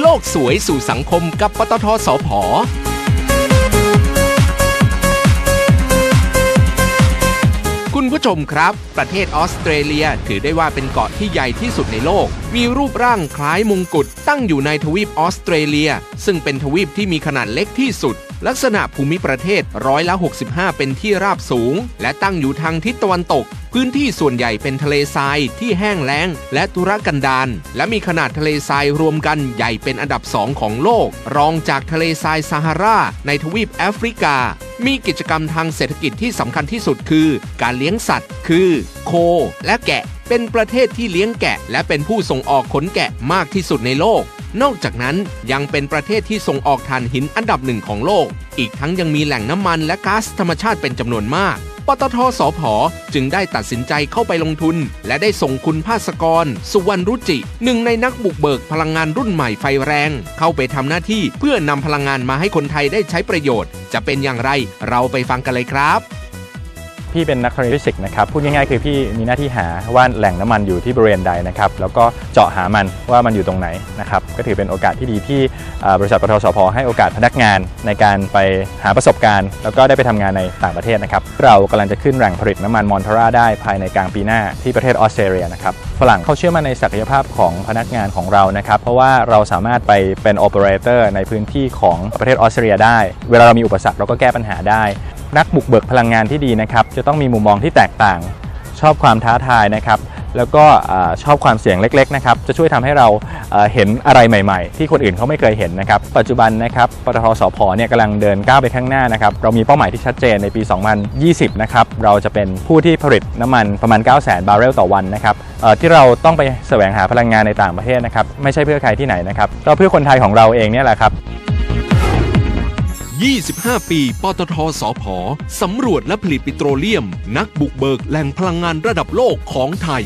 โลกสวยสู่สังคมกับปตทสพ ชมครับ ประเทศออสเตรเลียถือได้ว่าเป็นเกาะที่ใหญ่ที่สุดในโลก มีรูปร่างคล้ายมงกุฎตั้งอยู่ในทวีปออสเตรเลีย ซึ่งเป็นทวีปที่มีขนาดเล็กที่สุด ลักษณะภูมิประเทศร้อยละ65 เป็นที่ราบสูง และตั้งอยู่ทางทิศตะวันตก พื้นที่ส่วนใหญ่เป็นทะเลทรายที่แห้งแล้ง และทุรกันดารและมีขนาดทะเลทรายรวมกันใหญ่เป็นอันดับสองของโลก รองจากทะเลทรายซาฮาราในทวีปแอฟริกา มีกิจกรรมทางเศรษฐกิจที่สำคัญที่สุดคือ การเลี้ยงสัตว์ คือ โค และแกะ เป็นประเทศที่เลี้ยงแกะ และเป็นผู้ส่งออกขนแกะมากที่สุดในโลก นอกจากนั้นยังเป็นประเทศที่ส่งออกถ่านหินอันดับหนึ่งของโลก อีกทั้งยังมีแหล่งน้ำมันและก๊าซธรรมชาติเป็นจำนวนมาก ปตทสพจึงได้ตัดสินใจเข้าไปลงทุน และได้ส่งคุณภาสกร สุวรรณรุจิ หนึ่งในนักบุกเบิกพลังงานรุ่นใหม่ไฟแรง เข้าไปทำหน้าที่เพื่อนำพลังงานมาให้คนไทยได้ใช้ประโยชน์ จะเป็นอย่างไรเราไปฟังกันเลยครับ พี่เป็นนักธรณีฟิสิกส์นะครับพูดง่ายๆคือพี่มีหน้าที่หาว่าแหล่งน้ำมันอยู่ที่บริเวณใดนะครับแล้วก็เจาะหามันว่ามันอยู่ตรงไหนนะครับก็ถือเป็นโอกาสที่ดีที่บริษัทปตทสพให้โอกาสพนักงานในการไปหาประสบการณ์ แล้วก็ได้ไปทำงานในต่างประเทศนะครับเรากำลังจะขึ้นแหล่งผลิตน้ำมันมอนทราได้ภายในกลางปีหน้าที่ประเทศออสเตรเลียนะครับฝรั่งเขาเชื่อมั่นในศักยภาพของพนักงานของเรานะครับเพราะว่าเราสามารถไปเป็นโอเปอเรเตอร์ในพื้นที่ของประเทศออสเตรเลียได้ เวลาเรามีอุปสรรคเราก็แก้ปัญหาได้ นักบุกเบิกพลังงานที่ดีนะครับ จะต้องมีมุมมองที่แตกต่าง ชอบความท้าทายนะครับ แล้วก็อชอบความเสี่ยงเล็กๆนะครับ จะช่วยทำให้เราเห็นอะไรใหม่ๆ ที่คนอื่นเขาไม่เคยเห็นนะครับ ปัจจุบันนะครับปตทสพเนี่ยกำลังเดินก้าวไปข้างหน้านะครับ เรามีเป้าหมายที่ชัดเจนในปี 2020 นะครับ เราจะเป็นผู้ที่ผลิตน้ำมันประมาณ 9 0 0 0 0 0 บาร์เรลต่อวันนะครับที่เราต้องไปแสวงหาพลังงานในต่างประเทศนะครับ ไม่ใช่เพื่อใครที่ไหนนะครับ ก็เพื่อคนไทยของเราเองเนี่ยแหละครับ 25 ปี ปตทสพสำรวจและผลิตปิโตรเลียม นักบุกเบิกแหล่งพลังงานระดับโลกของไทย